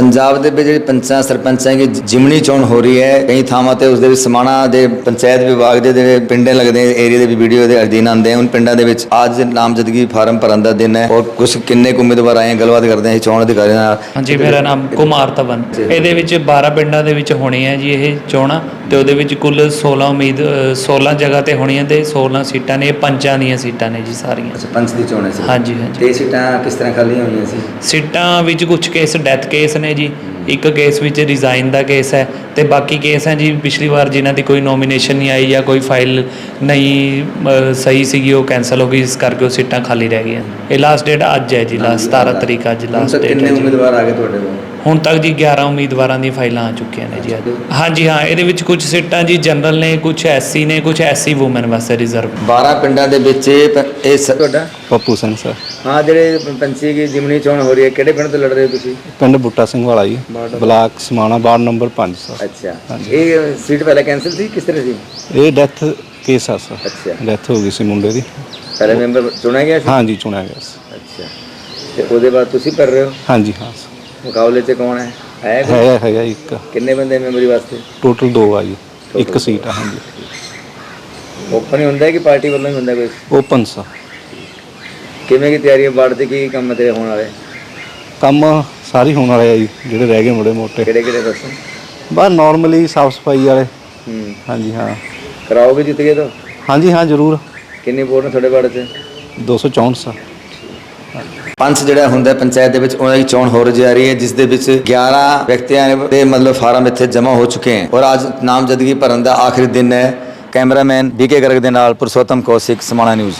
ਪੰਜਾਬ ਦੇ ਵਿੱਚ ਜਿਹੜੀ ਪੰਚਾਂ ਸਰਪੰਚਾਂ ਦੀ ਜਿਮਣੀ ਚੋਣ ਹੋ ਰਹੀ ਹੈ ਕਈ ਥਾਵਾਂ ਤੇ ਉਸ ਦੇ ਵਿੱਚ ਸਮਾਣਾ ਦੇ ਪੰਚਾਇਤ ਵਿਭਾਗ ਦੇ ਜਿਹੜੇ ਪਿੰਡੇ ਲੱਗਦੇ ਏਰੀਆ ਦੇ ਵੀ ਵੀਡੀਓ ਦੇ ਅਧੀਨ ਆਉਂਦੇ ਹਨ ਪਿੰਡਾਂ ਦੇ ਵਿੱਚ ਅੱਜ ਨਾਮਜ਼ਦਗੀ ਫਾਰਮ ਭਰਨ ਦਾ ਦਿਨ ਹੈ ਔਰ ਕੁਝ ਕਿੰਨੇ ਕੁ ਉਮੀਦਵਾਰ ਆਏ ਗੱਲਬਾਤ ਕਰਦੇ ਹਾਂ ਚੋਣ ਅਧਿਕਾਰੀਆਂ ਨਾਲ। ਹਾਂਜੀ ਮੇਰਾ ਨਾਮ ਕੁਮਾਰ ਤਵਨ ਇਹਦੇ ਵਿੱਚ 12 ਪਿੰਡਾਂ ਦੇ ਵਿੱਚ ਹੋਣੀ ਹੈ ਜੀ ਇਹ ਚੋਣਾਂ ਤੇ ਉਹਦੇ ਵਿੱਚ ਕੁੱਲ 16 ਉਮੀਦ ਅ, 16 ਜਗ੍ਹਾ ਤੇ ਹੋਣੀਆਂ ਤੇ 16 ਸੀਟਾਂ ਨੇ ਪੰਚਾਂ ਦੀਆਂ ਸੀਟਾਂ ਨੇ ਜੀ ਸਾਰੀਆਂ। ਅੱਛਾ ਪੰਚ ਦੀ ਚੋਣ ਹੈ ਹਾਂਜੀ ਹਾਂਜੀ। ਤੇ ਸੀਟਾਂ ਕਿਸ ਤਰ੍ਹਾਂ ਖਾਲੀਆਂ ਹੋਈਆਂ ਸੀ? ਸੀਟਾਂ ਵਿੱਚ ਕੁਝ ਕੇਸ ਡੈਥ ਕੇਸ ਨੇ ਜੀ। ਇੱਕ ਕੇਸ ਵਿੱਚ ਰਿਜ਼ਾਈਨ ਦਾ ਕੇਸ ਹੈ ਤੇ ਬਾਕੀ ਕੇਸ ਹੈ ਜੀ ਪਿਛਲੀ ਵਾਰ ਜਿਨ੍ਹਾਂ ਦੀ ਕੋਈ ਨੋਮੀਨੇਸ਼ਨ ਨਹੀਂ ਆਈ ਜਾਂ ਕੋਈ ਫਾਈਲ ਨਹੀਂ ਅ, ਸਹੀ ਸੀਗੀ ਉਹ ਕੈਨਸਲ ਹੋ ਗਈ ਇਸ ਕਰਕੇ ਉਹ ਸੀਟਾਂ ਖਾਲੀ ਰਹਿ ਗਈਆਂ। ਇਹ ਲਾਸਟ ਡੇਟ ਅੱਜ ਹੈ ਜੀ ਲਾਸਟ 17 ਤਰੀਕ ਅੱਜ ਹੁਣ ਲਾਸਟ ਤੱਕ ਡੇਟ ਕਿੰਨੇ ਹੈ ਜੀ। ਉਮੀਦਵਾਰ ਆ ਗਏ ਤੁਹਾਡੇ ਕੋਲ? ਹੁਣ ਤੱਕ ਜੀ 11 ਉਮੀਦਵਾਰਾਂ ਦੀਆਂ ਫਾਈਲਾਂ ਆ ਚੁੱਕੀਆਂ ਨੇ ਜੀ ਅੱਜ। ਹਾਂਜੀ ਹਾਂ ਇਹਦੇ ਵਿੱਚ ਕੁਝ ਸੀਟਾਂ ਜੀ ਜਨਰਲ ਨੇ ਕੁਝ ਐਸਸੀ ਨੇ ਕੁਝ ਐਸਸੀ ਔਮਨ ਵਾਸਤੇ ਰਿਜ਼ਰਵ 12 ਪਿੰਡਾਂ ਦੇ ਵਿੱਚ ਇਹ ਇਹ ਸ- ਤੁਹਾਡਾ? ਪੱਪੂ ਸਿੰਘ ਸਰ। ਹਾਂ ਜਿਹੜੇ ਪੰਚੀ ਦੀ ਜਿਮਣੀ ਚੋਣ ਹੋ ਰਹੀ ਹੈ ਕਿਹੜੇ ਪਿੰਡ ਤੋਂ ਲੜ ਰਹੇ ਹੋ ਤੁਸੀਂ? ਪਿੰਡ Butta Singh Wala ji block Samana ward number 5 sir. ਅੱਛਾ। ਇਹ ਸੀਟ ਪਹਿਲਾਂ ਕੈਨਸਲ ਸੀ ਕਿਸ ਤਰ੍ਹਾਂ ਸੀ? ਇਹ ਡੈਥ ਕੇਸ ਆ ਸਰ। ਅੱਛਾ। ਡੈਥ ਹੋ ਗਈ ਸੀ ਮੁੰਡੇ ਦੀ। ਪਹਿਲੇ ਮੈਂਬਰ ਚੁਣਿਆ ਗਿਆ ਸੀ? ਹਾਂਜੀ ਚੁਣਿਆ ਗਿਆ ਸੀ। ਅੱਛਾ। ਤੇ ਉਹਦੇ ਬਾਅਦ ਤੁਸੀਂ ਕਰ ਰਹੇ ਹੋ? ਹਾਂਜੀ ਹਾਂ ਸਰ। ਮੁਕਾਬਲੇ 'ਚ ਕੌਣ ਹੈ? ਹੈ ਕੋਈ? ਹੈਗਾ ਹੈਗਾ ਇੱਕ। ਕਿੰਨੇ ਬੰਦੇ ਮੈਂਬਰੀ ਵਾਸਤੇ? ਟੋਟਲ ਦੋ ਆ ਜੀ। ਇੱਕ ਸੀਟ ਆ ਹਾਂਜੀ। ਓਪਨ ਹੀ ਹੁੰਦਾ ਹੈ ਕਿ ਪਾਰਟੀ ਵੱਲੋਂ ਹੀ ਹੁੰਦਾ ਕੋਈ ਓਪਨ ਸਰ। ਕਿਵੇਂ ਕੀ ਤਿਆਰੀ ਹੈ ਬਾੜ ਤੇ ਕੀ ਕੰਮ ਤੇਰੇ ਹੋਣ ਵਾਲੇ? ਕੰਮ ਸਾਰੀ ਹੋਣ ਵਾਲੇ ਆ ਜੀ ਜਿਹੜੇ ਰਹਿ ਗਏ ਮੋੜੇ ਮੋਟੇ। ਕਿਹੜੇ ਕਿਹੜੇ ਦੱਸੋ ਬਸ ਨਾਰਮਲੀ ਸਾਫ਼ ਸਫ਼ਾਈ ਵਾਲੇ। ਹੂੰ। ਹਾਂਜੀ ਹਾਂ। ਕਰਾਓਗੇ ਜਿੱਤ ਗਏ ਤਾਂ? ਹਾਂਜੀ ਹਾਂ ਜ਼ਰੂਰ। ਕਿੰਨੀ ਵੋਟ ਨੇ ਤੁਹਾਡੇ ਬਾੜ 'ਚ? 264 ਸਰ। ਪੰਚ ਜਿਹੜਾ ਹੁੰਦਾ ਪੰਚਾਇਤ ਦੇ ਵਿੱਚ, ਉਹਨਾਂ ਦੀ ਚੋਣ ਹੋ ਰਹੀ ਜਾ ਰਹੀ ਹੈ, ਜਿਸ ਦੇ ਵਿੱਚ 11 ਵਿਅਕਤੀਆਂ ਦੇ ਮਤਲਬ ਫਾਰਮ ਇੱਥੇ ਜਮ੍ਹਾਂ ਹੋ ਚੁੱਕੇ ਹਨ ਔਰ ਅੱਜ ਨਾਮਜ਼ਦਗੀ ਭਰਨ ਦਾ ਆਖਰੀ ਦਿਨ ਹੈ। ਕੈਮਰਾਮੈਨ ਬੀਕੇ ਗਰਗ ਦੇ ਨਾਲ ਪੁਰਸ਼ੋਤਮ ਕੌਸ਼ਿਕ ਸਮਾਣਾ ਨਿਊਜ਼।